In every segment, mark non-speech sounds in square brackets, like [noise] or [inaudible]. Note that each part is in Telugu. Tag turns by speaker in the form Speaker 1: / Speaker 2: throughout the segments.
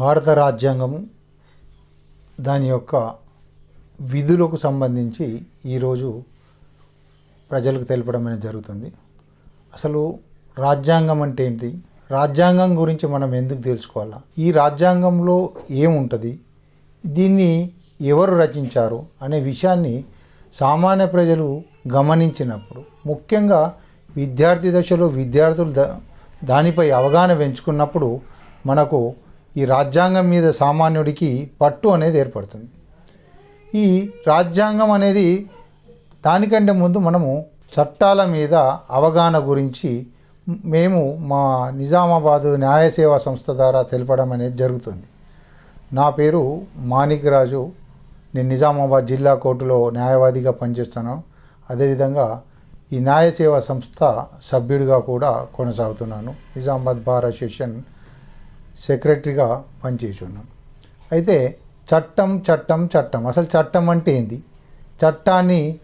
Speaker 1: భారత రాజ్యాంగము దాని యొక్క విధులకు సంబంధించి ఈరోజు ప్రజలకు తెలపడం అనేది జరుగుతుంది. అసలు రాజ్యాంగం అంటే ఏంటి? రాజ్యాంగం గురించి మనం ఎందుకు తెలుసుకోవాలా? ఈ రాజ్యాంగంలో ఏముంటుంది? దీన్ని ఎవరు రచించారు? అనే విషయాన్ని సామాన్య ప్రజలు గమనించినప్పుడు ముఖ్యంగా విద్యార్థి దశలో విద్యార్థులు దా దానిపై అవగాహన పెంచుకున్నప్పుడు మనకు ఈ రాజ్యాంగం మీద సామాన్యుడికి పట్టు అనేది ఏర్పడుతుంది. ఈ రాజ్యాంగం అనేది దానికంటే ముందు మనము చట్టాల మీద అవగాహన గురించి మేము మా నిజామాబాద్ న్యాయ సేవా సంస్థ ద్వారా తెలపడం అనేది జరుగుతుంది. నా పేరు మాణిక్ రాజు. నేను నిజామాబాద్ జిల్లా కోర్టులో న్యాయవాదిగా పనిచేస్తాను. అదేవిధంగా ఈ న్యాయ సేవా సంస్థ సభ్యుడిగా కూడా కొనసాగుతున్నాను. నిజామాబాద్ బార్ అసోసియేషన్ సెక్రటరీగా పనిచేస్తున్నాను అయితే చట్టం చట్టం చట్టం. అసలు చట్టం అంటే ఏంది? చట్టాన్ని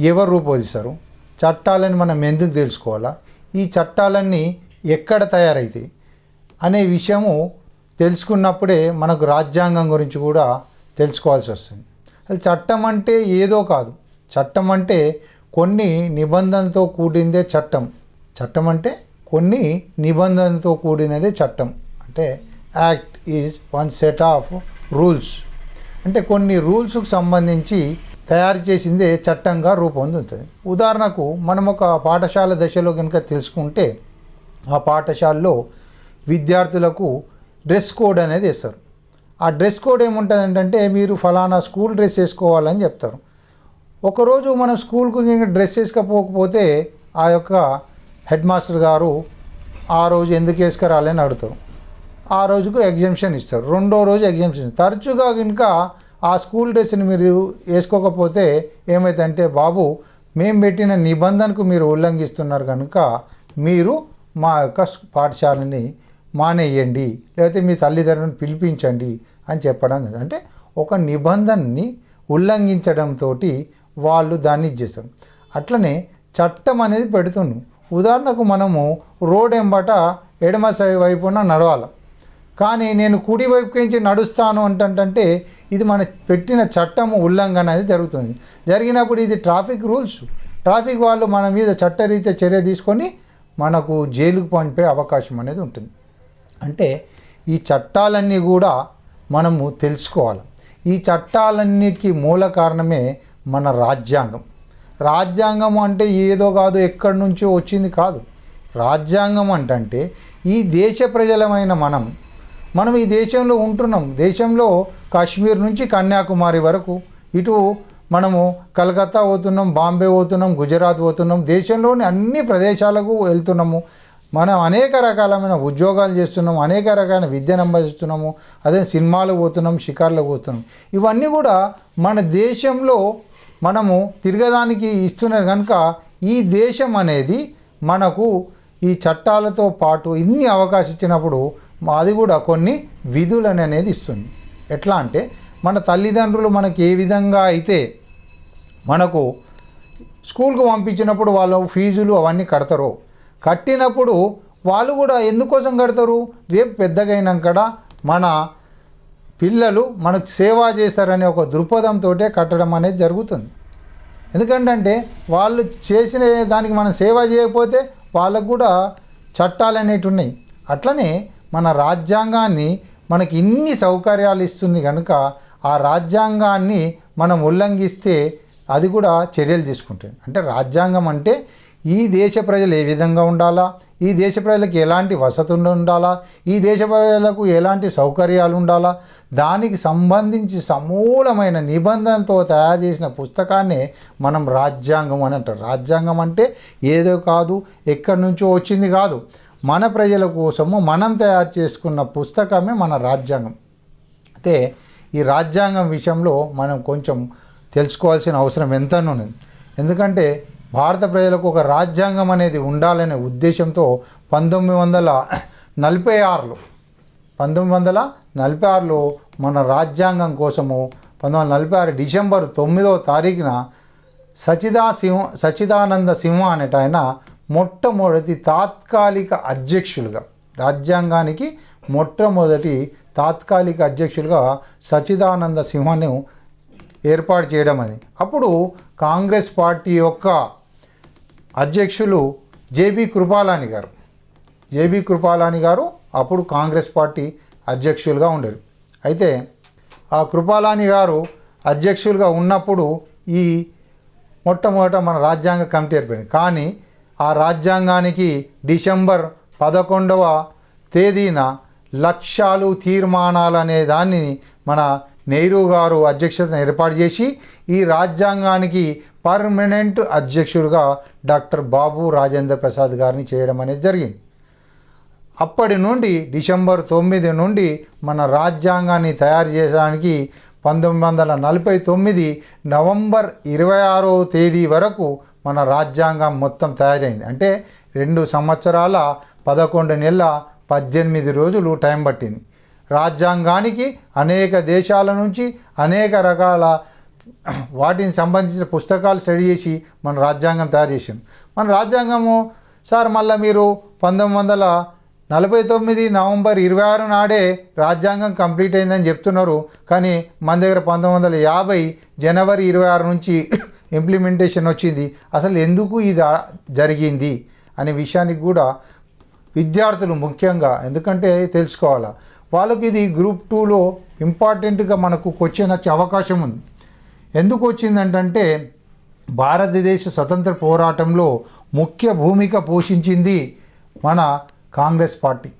Speaker 1: ఎవరు రూపొందిస్తారు? చట్టాలని మనం ఎందుకు తెలుసుకోవాలా? ఈ చట్టాలన్నీ ఎక్కడ తయారైతాయి? అనే విషయము తెలుసుకున్నప్పుడే మనకు రాజ్యాంగం గురించి కూడా తెలుసుకోవాల్సి వస్తుంది. అసలు చట్టం అంటే ఏదో కాదు. చట్టం అంటే కొన్ని నిబంధనలతో కూడిందే చట్టం. చట్టం అంటే కొన్ని నిబంధనలతో కూడినదే చట్టం. అంటే act is one set of rules. అంటే కొన్ని రూల్స్కు సంబంధించి తయారు చేసిందే చట్టంగా రూపొందుతుంది. ఉదాహరణకు మనం ఒక పాఠశాల దశలో కనుక తెలుసుకుంటే ఆ పాఠశాలలో విద్యార్థులకు డ్రెస్ కోడ్ అనేది ఇస్తారు ఆ డ్రెస్ కోడ్ ఏముంటుంది అంటే మీరు ఫలానా స్కూల్ డ్రెస్ వేసుకోవాలని చెప్తారు. ఒకరోజు మనం స్కూల్కు డ్రెస్ వేసుకోకపోతే ఆ యొక్క హెడ్ మాస్టర్ గారు ఆ రోజు ఎందుకు వేసుకురాలని అడుగుతారు. ఆ రోజుకు ఎగ్జామ్షన్ ఇస్తారు. రెండో రోజు ఎగ్జామ్షన్ తరచుగా కనుక ఆ స్కూల్ డ్రెస్ని మీరు వేసుకోకపోతే ఏమైందంటే బాబు మేము పెట్టిన నిబంధనకు మీరు ఉల్లంఘిస్తున్నారు కనుక మీరు మా యొక్క పాఠశాలని మానేయండి లేకపోతే మీ తల్లిదండ్రులను పిలిపించండి అని చెప్పడం అంటే ఒక నిబంధనని ఉల్లంఘించడంతో వాళ్ళు దాన్ని ఇచ్చేస్తారు అట్లనే చట్టం అనేది పెడుతున్నాం ఉదాహరణకు మనము రోడ్ ఎంబట ఎడమ సై వైపున నడవాలి. కానీ నేను కుడి వైపు నుంచి నడుస్తాను అంటంటే ఇది మన పెట్టిన చట్టము ఉల్లంఘన అనేది జరుగుతుంది. జరిగినప్పుడు ఇది ట్రాఫిక్ రూల్స్. ట్రాఫిక్ వాళ్ళు మన మీద చట్టరీత్యా చర్య తీసుకొని మనకు జైలుకు పంపే అవకాశం అనేది ఉంటుంది. అంటే ఈ చట్టాలన్నీ కూడా మనము తెలుసుకోవాలి. ఈ చట్టాలన్నిటికీ మూల కారణమే మన రాజ్యాంగం. రాజ్యాంగం అంటే ఏదో కాదు ఎక్కడి నుంచో వచ్చింది కాదు. రాజ్యాంగం అంటే ఈ దేశ ప్రజలమైన మనం మనం ఈ దేశంలో ఉంటున్నాం. దేశంలో కాశ్మీర్ నుంచి కన్యాకుమారి వరకు ఇటు మనము కలకత్తా పోతున్నాం బాంబే పోతున్నాం గుజరాత్ పోతున్నాం దేశంలోని అన్ని ప్రదేశాలకు వెళ్తున్నాము. మనం అనేక రకాలమైన ఉద్యోగాలు చేస్తున్నాం అనేక రకాల విద్యను అంబదిస్తున్నాము అదే సినిమాలు పోతున్నాం షికార్లు పోతున్నాం. ఇవన్నీ కూడా మన దేశంలో మనము తిరగడానికి ఇస్తున్నారు కనుక ఈ దేశం అనేది మనకు ఈ చట్టాలతో పాటు ఇన్ని అవకాశం ఇచ్చినప్పుడు అది కూడా కొన్ని విధులను అనేది ఇస్తుంది. ఎట్లా అంటే మన తల్లిదండ్రులు మనకి ఏ విధంగా అయితే మనకు స్కూల్కు పంపించినప్పుడు వాళ్ళు ఫీజులు అవన్నీ కడతారు కట్టినప్పుడు వాళ్ళు కూడా ఎందుకోసం కడతారు? రేపు పెద్దగైనాక మన పిల్లలు మనకు సేవ చేశారనే ఒక దృక్పథంతో కట్టడం అనేది జరుగుతుంది. ఎందుకంటే వాళ్ళు చేసిన దానికి మనం సేవ చేయకపోతే వాళ్ళకు కూడా చట్టాలు అనేవి ఉన్నాయి. అట్లనే మన రాజ్యాంగాన్ని మనకి ఇన్ని సౌకర్యాలు ఇస్తుంది కనుక ఆ రాజ్యాంగాన్ని మనం ఉల్లంఘిస్తే అది కూడా చర్యలు తీసుకుంటుంది. అంటే రాజ్యాంగం అంటే ఈ దేశ ప్రజలు ఏ విధంగా ఉండాలా? ఈ దేశ ప్రజలకు ఎలాంటి వసతులు ఉండాలా? ఈ దేశ ప్రజలకు ఎలాంటి సౌకర్యాలు ఉండాలా? దానికి సంబంధించి సమూలమైన నిబంధనతో తయారు చేసిన పుస్తకాన్నే మనం రాజ్యాంగం అని అంటారు. రాజ్యాంగం అంటే ఏదో కాదు ఎక్కడి నుంచో వచ్చింది కాదు. మన ప్రజల కోసము మనం తయారు చేసుకున్న పుస్తకమే మన రాజ్యాంగం. అయితే ఈ రాజ్యాంగం విషయంలో మనం కొంచెం తెలుసుకోవాల్సిన అవసరం ఎంతనో ఉన్నది. ఎందుకంటే భారత ప్రజలకు ఒక రాజ్యాంగం అనేది ఉండాలనే ఉద్దేశంతో పంతొమ్మిది వందల నలభై ఆరులో పంతొమ్మిది వందల నలభై ఆరులో మన రాజ్యాంగం కోసము పంతొమ్మిది వందల నలభై ఆరు డిసెంబర్ తొమ్మిదవ తారీఖున సచిదా సింహ సచిదానంద సింహ అనేట ఆయన మొట్టమొదటి తాత్కాలిక అధ్యక్షులుగా రాజ్యాంగానికి మొట్టమొదటి తాత్కాలిక అధ్యక్షులుగా సచిదానంద సింహను ఏర్పాటు చేయడం అది. అప్పుడు కాంగ్రెస్ పార్టీ యొక్క అధ్యక్షులు జేబీ కృపాలాని గారు. జేబీ కృపాలాని గారు అప్పుడు కాంగ్రెస్ పార్టీ అధ్యక్షులుగా ఉండేరు. అయితే ఆ కృపాలాని గారు అధ్యక్షులుగా ఉన్నప్పుడు ఈ మొట్టమొదట మన రాజ్యాంగ కమిటీ ఏర్పడింది. కానీ ఆ రాజ్యాంగానికి డిసెంబర్ పదకొండవ తేదీన లక్ష్యాలు తీర్మానాలు అనే దాన్ని మన నెహ్రూ గారు అధ్యక్షతను ఏర్పాటు చేసి ఈ రాజ్యాంగానికి పర్మనెంట్ అధ్యక్షుడిగా డాక్టర్ బాబు రాజేంద్ర ప్రసాద్ గారిని చేయడం అనేది జరిగింది. అప్పటి నుండి డిసెంబర్ తొమ్మిది నుండి మన రాజ్యాంగాన్ని తయారు చేయడానికి పంతొమ్మిది వందల నలభై తొమ్మిది నవంబర్ ఇరవై ఆరో తేదీ వరకు మన రాజ్యాంగం మొత్తం తయారైంది. అంటే రెండు సంవత్సరాల పదకొండు నెలల పద్దెనిమిది రోజులు టైం పట్టింది. రాజ్యాంగానికి అనేక దేశాల నుంచి అనేక రకాల వాటిని సంబంధించిన పుస్తకాలు స్టడీ చేసి మన రాజ్యాంగం తయారు చేసాం మన రాజ్యాంగము సార్ మళ్ళీ మీరు పంతొమ్మిది వందల నలభై తొమ్మిది నవంబర్ ఇరవై ఆరు నాడే రాజ్యాంగం కంప్లీట్ అయిందని చెప్తున్నారు. కానీ మన దగ్గర పంతొమ్మిది వందల యాభై జనవరి ఇరవై ఆరు నుంచి [coughs] ఇంప్లిమెంటేషన్ వచ్చింది. అసలు ఎందుకు ఇది జరిగింది అనే విషయానికి కూడా విద్యార్థులు ముఖ్యంగా ఎందుకంటే తెలుసుకోవాలా? వాళ్ళకి ఇది గ్రూప్ టూలో ఇంపార్టెంట్గా మనకు క్వశ్చన్ వచ్చే అవకాశం ఉంది. ఎందుకు వచ్చిందంటే భారతదేశ స్వతంత్ర పోరాటంలో ముఖ్య భూమిక పోషించింది మన కాంగ్రెస్ పార్టీ.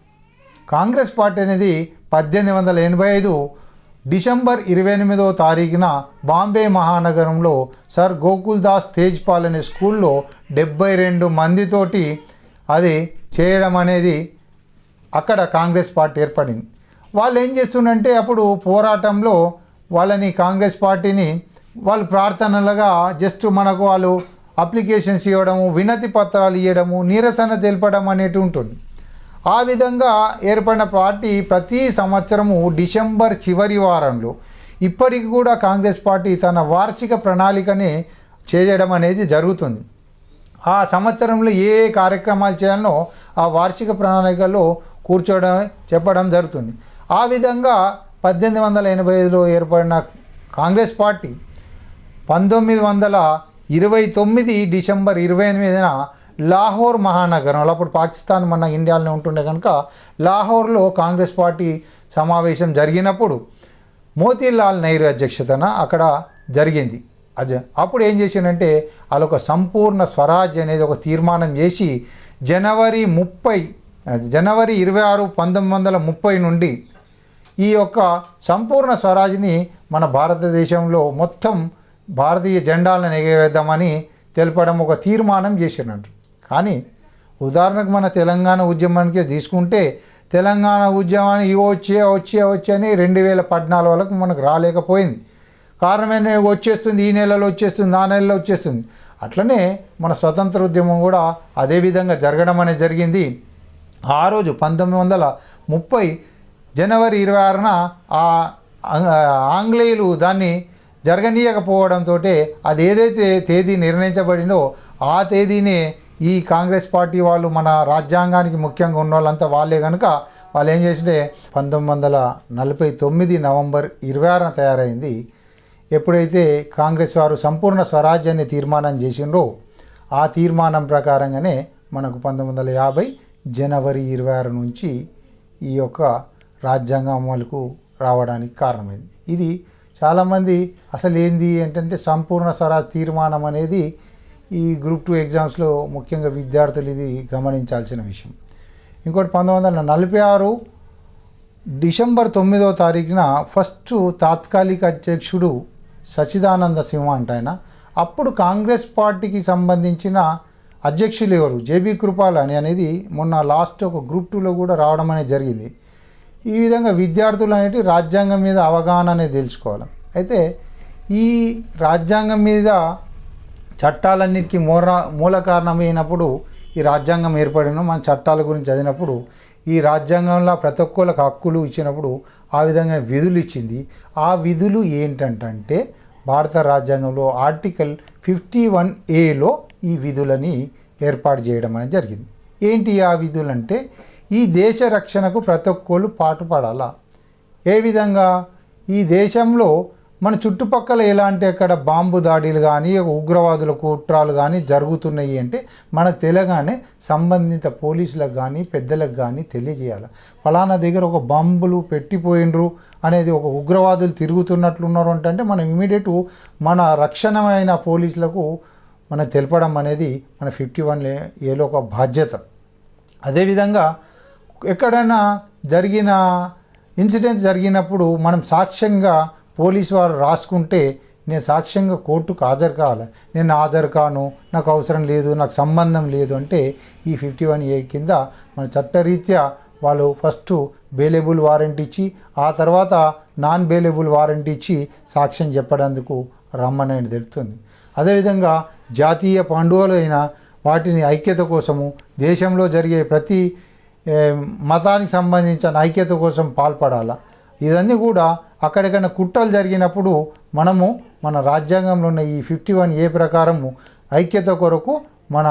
Speaker 1: కాంగ్రెస్ పార్టీ అనేది పద్దెనిమిది వందల ఎనభై ఐదు డిసెంబర్ ఇరవై ఎనిమిదవ తారీఖున బాంబే మహానగరంలో సర్ గోకుల్ దాస్ తేజ్పాల్ అనే స్కూల్లో డెబ్బై రెండు మందితోటి అది చేయడం అనేది అక్కడ కాంగ్రెస్ పార్టీ ఏర్పడింది. వాళ్ళు ఏం చేస్తుండంటే అప్పుడు పోరాటంలో వాళ్ళని కాంగ్రెస్ పార్టీని వాళ్ళు ప్రార్థనలుగా జస్ట్ మనకు వాళ్ళు అప్లికేషన్స్ ఇవ్వడము వినతి పత్రాలు ఇవ్వడము నిరసన తెలపడం అనేటి ఉంటుంది. ఆ విధంగా ఏర్పడిన పార్టీ ప్రతి సంవత్సరము డిసెంబర్ చివరి వారంలో ఇప్పటికి కూడా కాంగ్రెస్ పార్టీ తన వార్షిక ప్రణాళికని చేయడం అనేది జరుగుతుంది. ఆ సంవత్సరంలో ఏ ఏ కార్యక్రమాలు చేయాలనో ఆ వార్షిక ప్రణాళికలో కూర్చోవడం చెప్పడం జరుగుతుంది. ఆ విధంగా పద్దెనిమిది వందల ఎనభై ఐదులో ఏర్పడిన కాంగ్రెస్ పార్టీ పంతొమ్మిది వందల ఇరవై తొమ్మిది డిసెంబర్ ఇరవై ఎనిమిదిన లాహోర్ మహానగరంలో అప్పుడు పాకిస్తాన్ మన ఇండియాలోనే ఉంటుండే కనుక లాహోర్లో కాంగ్రెస్ పార్టీ సమావేశం జరిగినప్పుడు మోతీలాల్ నెహ్రూ అధ్యక్షతన అక్కడ జరిగింది. అదే అప్పుడు ఏం చేసిందంటే వాళ్ళు ఒక సంపూర్ణ స్వరాజ్ అనేది ఒక తీర్మానం చేసి జనవరి ముప్పై జనవరి ఇరవై ఆరు పంతొమ్మిది వందల ముప్పై నుండి ఈ యొక్క సంపూర్ణ స్వరాజ్ని మన భారతదేశంలో మొత్తం భారతీయ జెండాలను ఎగరేద్దామని తెలపడం ఒక తీర్మానం చేసినట్టు కానీ ఉదాహరణకు మన తెలంగాణ ఉద్యమానికి తీసుకుంటే తెలంగాణ ఉద్యమాన్ని ఇవి వచ్చే వచ్చే వచ్చే అని రెండు వేల పద్నాలుగు వరకు మనకు రాలేకపోయింది. కారణమైన వచ్చేస్తుంది ఈ నెలలో వచ్చేస్తుంది ఆ నెలలో వచ్చేస్తుంది. అట్లనే మన స్వతంత్ర ఉద్యమం కూడా అదే విధంగా జరగడం అనేది జరిగింది. ఆ రోజు పంతొమ్మిది వందల ముప్పై జనవరి ఇరవై ఆరున ఆ ఆంగ్లేయులు దాన్ని జరగనీయకపోవడంతో అది ఏదైతే తేదీ నిర్ణయించబడిందో ఆ తేదీనే ఈ కాంగ్రెస్ పార్టీ వాళ్ళు మన రాజ్యాంగానికి ముఖ్యంగా ఉన్న వాళ్ళంతా వాళ్ళే కనుక వాళ్ళు ఏం చేసింటే పంతొమ్మిది వందల నలభై తొమ్మిది నవంబర్ ఇరవై ఆరున తయారైంది. ఎప్పుడైతే కాంగ్రెస్ వారు సంపూర్ణ స్వరాజ్యాన్ని తీర్మానం చేసిండ్రో ఆ తీర్మానం ప్రకారంగానే మనకు పంతొమ్మిది వందల యాభై జనవరి ఇరవై ఆరు నుంచి ఈ యొక్క రాజ్యాంగం అమలుకు రావడానికి కారణమైంది. ఇది చాలామంది అసలు ఏంది ఏంటంటే సంపూర్ణ స్వరాజ్ తీర్మానం అనేది ఈ గ్రూప్ టూ ఎగ్జామ్స్లో ముఖ్యంగా విద్యార్థులు ఇది గమనించాల్సిన విషయం. ఇంకోటి పంతొమ్మిది వందల నలభై ఆరు డిసెంబర్ తొమ్మిదవ తారీఖున ఫస్ట్ తాత్కాలిక అధ్యక్షుడు సచిదానంద సింహ అంట ఆయన. అప్పుడు కాంగ్రెస్ పార్టీకి సంబంధించిన అధ్యక్షులు ఎవరు? జేబీ కృపాలని అనేది మొన్న లాస్ట్ ఒక గ్రూప్ టూలో కూడా రావడం అనేది జరిగింది. ఈ విధంగా విద్యార్థులు అనేటి రాజ్యాంగం మీద అవగాహన అనేది తెలుసుకోవాలి. అయితే ఈ రాజ్యాంగం మీద చట్టాలన్నిటికీ మూల మూల కారణమైనప్పుడు ఈ రాజ్యాంగం ఏర్పడిన మన చట్టాల గురించి చదివినప్పుడు ఈ రాజ్యాంగంలో ప్రతి ఒక్కళ్ళకి హక్కులు ఇచ్చినప్పుడు ఆ విధంగా విధులు ఇచ్చింది. ఆ విధులు ఏంటంటే భారత రాజ్యాంగంలో ఆర్టికల్ ఫిఫ్టీ వన్ ఏలో ఈ విధులని ఏర్పాటు చేయడం అనేది జరిగింది. ఏంటి ఆ విధులు అంటే ఈ దేశ రక్షణకు ప్రతి ఒక్కళ్ళు పాటుపడాలా ఏ విధంగా? ఈ దేశంలో మన చుట్టుపక్కల ఎలాంటి అక్కడ బాంబు దాడులు కానీ ఉగ్రవాదుల కుట్రాలు కానీ జరుగుతున్నాయి అంటే మనకు తెలియగానే సంబంధిత పోలీసులకు కానీ పెద్దలకు కానీ తెలియజేయాలి? ఫలానా దగ్గర ఒక బాంబులు పెట్టిపోయినరు అనేది ఒక ఉగ్రవాదులు తిరుగుతున్నట్లున్నారు అంటే మనం ఇమీడియట్ మన రక్షణమైన పోలీసులకు మనం తెలపడం అనేది మన ఫిఫ్టీ వన్ ఏలో ఒక బాధ్యత. అదేవిధంగా ఎక్కడైనా జరిగిన ఇన్సిడెంట్స్ జరిగినప్పుడు మనం సాక్ష్యంగా పోలీసు వారు రాసుకుంటే నేను సాక్ష్యంగా కోర్టుకు హాజరు కావాలి నేను హాజరు కాను నాకు అవసరం లేదు నాకు సంబంధం లేదు అంటే ఈ ఫిఫ్టీ వన్ ఏ కింద మన చట్టరీత్యా వాళ్ళు ఫస్ట్ బేలేబుల్ వారెంట్ ఇచ్చి ఆ తర్వాత నాన్ బేలేబుల్ వారెంట్ ఇచ్చి సాక్ష్యం చెప్పడానికి రమ్మని తెలుపుతుంది. అదేవిధంగా జాతీయ పండుగలైన వాటిని ఐక్యత కోసము దేశంలో జరిగే ప్రతి మతానికి సంబంధించిన ఐక్యత కోసం పాల్పడాలా? ఇదన్నీ కూడా అక్కడికైనా కుట్రలు జరిగినప్పుడు మనము మన రాజ్యాంగంలో ఉన్న ఈ ఫిఫ్టీ వన్ ఏ ప్రకారము ఐక్యత కొరకు మన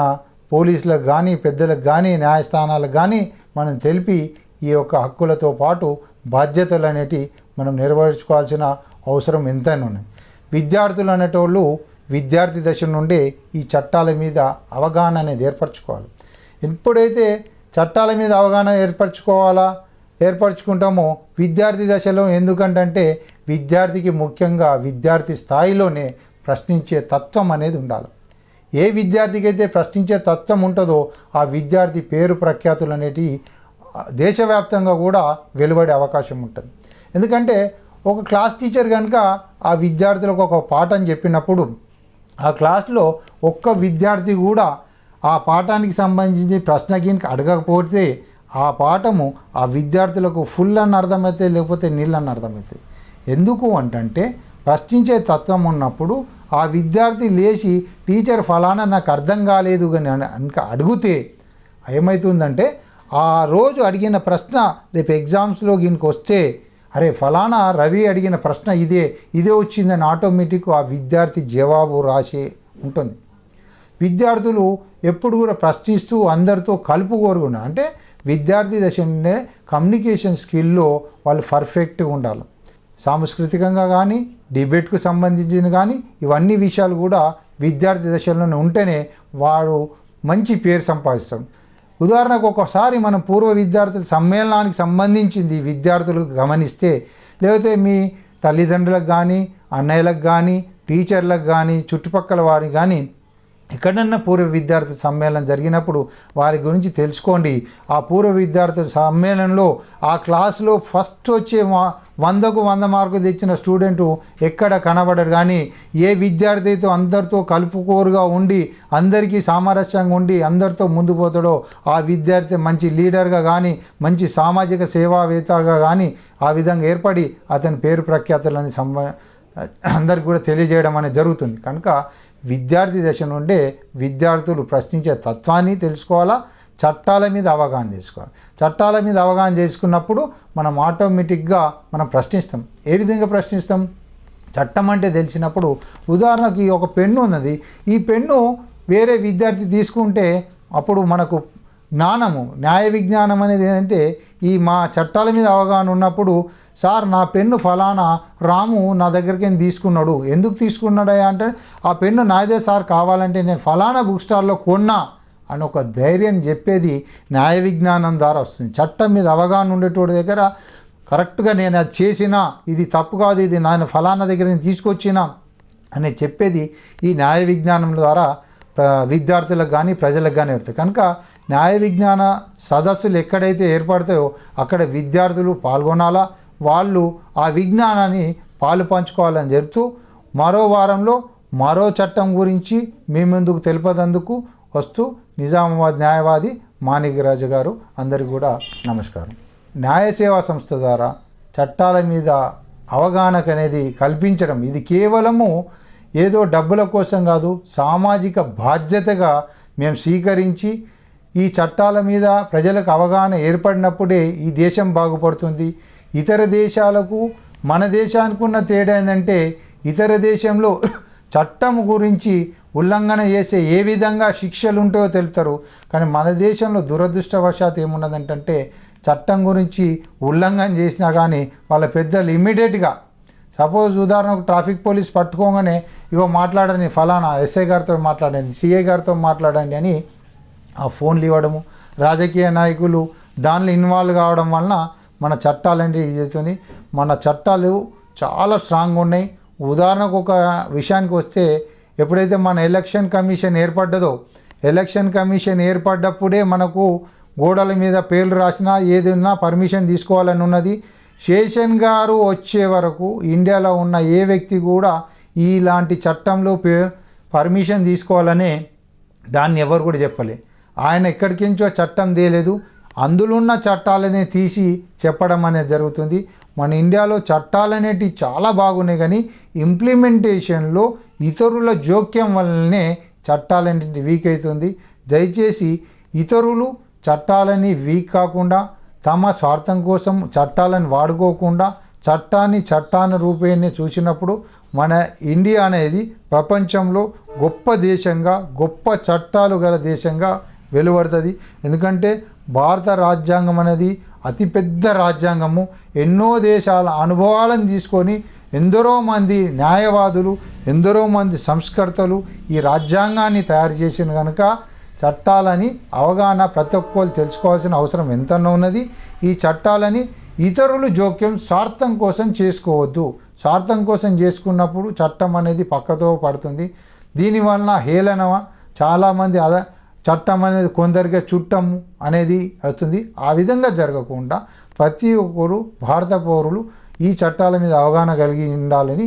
Speaker 1: పోలీసులకు కానీ పెద్దలకు కానీ న్యాయస్థానాలకు కానీ మనం తెలిపి ఈ యొక్క హక్కులతో పాటు బాధ్యతలు అనేటివి మనం నెరవేర్చుకోవాల్సిన అవసరం ఎంతైనా ఉన్నాయి విద్యార్థులు అనేటోళ్ళు విద్యార్థి దశ నుండే ఈ చట్టాల మీద అవగాహన అనేది ఏర్పరచుకోవాలి. ఎప్పుడైతే చట్టాల మీద అవగాహన ఏర్పరచుకోవాలా? ఏర్పరచుకుంటామో విద్యార్థి దశలో ఎందుకంటే విద్యార్థికి ముఖ్యంగా విద్యార్థి స్థాయిలోనే ప్రశ్నించే తత్వం అనేది ఉండాలి. ఏ విద్యార్థికి అయితే ప్రశ్నించే తత్వం ఉంటుందో ఆ విద్యార్థి పేరు ప్రఖ్యాతులు అనేటివి దేశవ్యాప్తంగా కూడా వెలువడే అవకాశం ఉంటుంది. ఎందుకంటే ఒక క్లాస్ టీచర్ కనుక ఆ విద్యార్థులకు ఒక పాఠం చెప్పినప్పుడు ఆ క్లాస్లో ఒక్క విద్యార్థి కూడా ఆ పాఠానికి సంబంధించి ప్రశ్న గినక అడగకపోతే ఆ పాఠము ఆ విద్యార్థులకు ఫుల్ అని అర్థమవుతాయి లేకపోతే నీళ్ళు అని అర్థమవుతాయి ఎందుకు అంటే ప్రశ్నించే తత్వం ఉన్నప్పుడు ఆ విద్యార్థి లేచి టీచర్ ఫలానా నాకు అర్థం కాలేదు అని అడిగితే ఏమవుతుందంటే ఆ రోజు అడిగిన ప్రశ్న రేపు ఎగ్జామ్స్లో దీనికి వస్తే అరే ఫలానా రవి అడిగిన ప్రశ్న ఇదే ఇదే వచ్చిందని ఆటోమేటిక్ ఆ విద్యార్థి జవాబు రాసి ఉంటుంది. విద్యార్థులు ఎప్పుడు కూడా ప్రశ్నిస్తూ అందరితో కలుపుకోరు అంటే విద్యార్థి దశలోనే కమ్యూనికేషన్ స్కిల్లో వాళ్ళు పర్ఫెక్ట్గా ఉండాలి. సాంస్కృతికంగా కానీ డిబేట్కు సంబంధించిన కానీ ఇవన్నీ విషయాలు కూడా విద్యార్థి దశలోనే ఉంటేనే వాడు మంచి పేరు సంపాదిస్తాడు. ఉదాహరణకు ఒకసారి మనం పూర్వ విద్యార్థుల సమ్మేళనానికి సంబంధించింది విద్యార్థులు గమనిస్తే లేకపోతే మీ తల్లిదండ్రులకు కానీ అన్నయ్యలకు కానీ టీచర్లకు కానీ చుట్టుపక్కల వారికి కానీ ఎక్కడన్నా పూర్వ విద్యార్థి సమ్మేళనం జరిగినప్పుడు వారి గురించి తెలుసుకోండి. ఆ పూర్వ విద్యార్థుల సమ్మేళనంలో ఆ క్లాసులో ఫస్ట్ వచ్చే వందకు వంద మార్కులు తెచ్చిన స్టూడెంటు ఎక్కడ కనబడరు కానీ ఏ విద్యార్థి అయితే అందరితో కలుపుకోరుగా ఉండి అందరికీ సామరస్యంగా ఉండి అందరితో ముందు పోతాడో ఆ విద్యార్థి మంచి లీడర్గా కానీ మంచి సామాజిక సేవావేత్తగా కానీ ఆ విధంగా ఏర్పడి అతని పేరు ప్రఖ్యాతులని సంబ అందరికి కూడా తెలియజేయడం అనేది జరుగుతుంది. కనుక విద్యార్థి దశ నుండే విద్యార్థులు ప్రశ్నించే తత్వాన్ని తెలుసుకోవాలా? చట్టాల మీద అవగాహన చేసుకోవాలి. చట్టాల మీద అవగాహన చేసుకున్నప్పుడు మనం ఆటోమేటిక్గా మనం ప్రశ్నిస్తాం. ఏ విధంగా ప్రశ్నిస్తాం? చట్టం అంటే తెలిసినప్పుడు ఉదాహరణకి ఒక పెన్ను ఉన్నది. ఈ పెన్ను వేరే విద్యార్థి తీసుకుంటే అప్పుడు మనకు జ్ఞానము. న్యాయ విజ్ఞానం అనేది ఏంటంటే ఈ మా చట్టాల మీద అవగాహన ఉన్నప్పుడు సార్ నా పెన్ను ఫలానా రాము నా దగ్గరికి ఏం తీసుకున్నాడు? ఎందుకు తీసుకున్నాడా అంటే ఆ పెన్ను నాదే సార్ కావాలంటే నేను ఫలానా బుక్ స్టాల్లో కొన్నా అని ఒక ధైర్యం చెప్పేది న్యాయ విజ్ఞానం ద్వారా వస్తుంది. చట్టం మీద అవగాహన ఉండేటోడి దగ్గర కరెక్ట్గా నేను అది చేసినా ఇది తప్పు కాదు ఇది నేను ఫలానా దగ్గర నేను తీసుకొచ్చిన అని చెప్పేది ఈ న్యాయ విజ్ఞానం ద్వారా విద్యార్థులకు కానీ ప్రజలకు కానీ పెడతాయి కనుక న్యాయ విజ్ఞాన సదస్సులు ఎక్కడైతే ఏర్పడతాయో అక్కడ విద్యార్థులు పాల్గొనాలా వాళ్ళు ఆ విజ్ఞానాన్ని పాలు పంచుకోవాలని చెప్తూ మరో వారంలో మరో చట్టం గురించి మీ ముందుకు తెలిపదందుకు వస్తూ నిజామాబాద్ న్యాయవాది మాణిక్యరాజు గారు అందరికీ కూడా నమస్కారం. న్యాయ సేవా సంస్థ ద్వారా చట్టాల మీద అవగాహనకు అనేది కల్పించడం ఇది కేవలము ఏదో డబ్బుల కోసం కాదు సామాజిక బాధ్యతగా మేము స్వీకరించి ఈ చట్టాల మీద ప్రజలకు అవగాహన ఏర్పడినప్పుడే ఈ దేశం బాగుపడుతుంది. ఇతర దేశాలకు మన దేశానికి ఉన్న తేడా ఏంటంటే ఇతర దేశంలో [coughs] చట్టం గురించి ఉల్లంఘన చేసే ఏ విధంగా శిక్షలు ఉంటాయో తెలుపుతారు కానీ మన దేశంలో దురదృష్టవశాత్ ఏమున్నదంటే చట్టం గురించి ఉల్లంఘన చేసినా కానీ వాళ్ళ పెద్దలు ఇమ్మీడియట్గా సపోజ్ ఉదాహరణకు ట్రాఫిక్ పోలీస్ పట్టుకోగానే ఇగో మాట్లాడని ఫలానా ఎస్ఐ గారితో మాట్లాడండి సిఐ గారితో మాట్లాడండి అని ఆ ఫోన్లు ఇవ్వడము రాజకీయ నాయకులు దానిలో ఇన్వాల్వ్ కావడం వలన మన చట్టాలు అంటే ఇది అవుతుంది. మన చట్టాలు చాలా స్ట్రాంగ్ ఉన్నాయి. ఉదాహరణకు ఒక విషయానికి వస్తే ఎప్పుడైతే మన ఎలక్షన్ కమిషన్ ఏర్పడ్డదో ఎలక్షన్ కమిషన్ ఏర్పడ్డప్పుడే మనకు గోడల మీద పేర్లు రాసినా ఏది ఉన్నా పర్మిషన్ తీసుకోవాలని ఉన్నది. శేషన్ గారు వచ్చే వరకు ఇండియాలో ఉన్న ఏ వ్యక్తి కూడా ఇలాంటి చట్టంలో పే పర్మిషన్ తీసుకోవాలనే దాన్ని ఎవరు కూడా చెప్పలే. ఆయన ఎక్కడికించో చట్టం తేలేదు. అందులో ఉన్న చట్టాలనే తీసి చెప్పడం అనేది జరుగుతుంది. మన ఇండియాలో చట్టాలు అనేటివి చాలా బాగున్నాయి కానీ ఇంప్లిమెంటేషన్లో ఇతరుల జోక్యం వల్లనే చట్టాలన్నింటి వీక్ అవుతుంది. దయచేసి ఇతరులు చట్టాలని వీక్ కాకుండా తమ స్వార్థం కోసం చట్టాలను వాడుకోకుండా చట్టాన్ని చట్టాన్ని రూపేణి చూసినప్పుడు మన ఇండియా అనేది ప్రపంచంలో గొప్ప దేశంగా గొప్ప చట్టాలు గల దేశంగా వెలువడుతుంది. ఎందుకంటే భారత రాజ్యాంగం అనేది అతిపెద్ద రాజ్యాంగము. ఎన్నో దేశాల అనుభవాలను తీసుకొని ఎందరో మంది న్యాయవాదులు ఎందరో మంది సంస్కర్తలు ఈ రాజ్యాంగాన్ని తయారు చేసిన కనుక చట్టాలని అవగాహన ప్రతి ఒక్కరు తెలుసుకోవాల్సిన అవసరం ఎంతనో ఉన్నది. ఈ చట్టాలని ఇతరులు జోక్యం స్వార్థం కోసం చేసుకోవద్దు. స్వార్థం కోసం చేసుకున్నప్పుడు చట్టం అనేది పక్కతో పడుతుంది. దీనివలన హేళన చాలామంది అద చట్టం అనేది కొందరిగా చుట్టం అనేది అవుతుంది. ఆ విధంగా జరగకుండా ప్రతి ఒక్కరు భారత పౌరులు ఈ చట్టాల మీద అవగాహన కలిగి ఉండాలని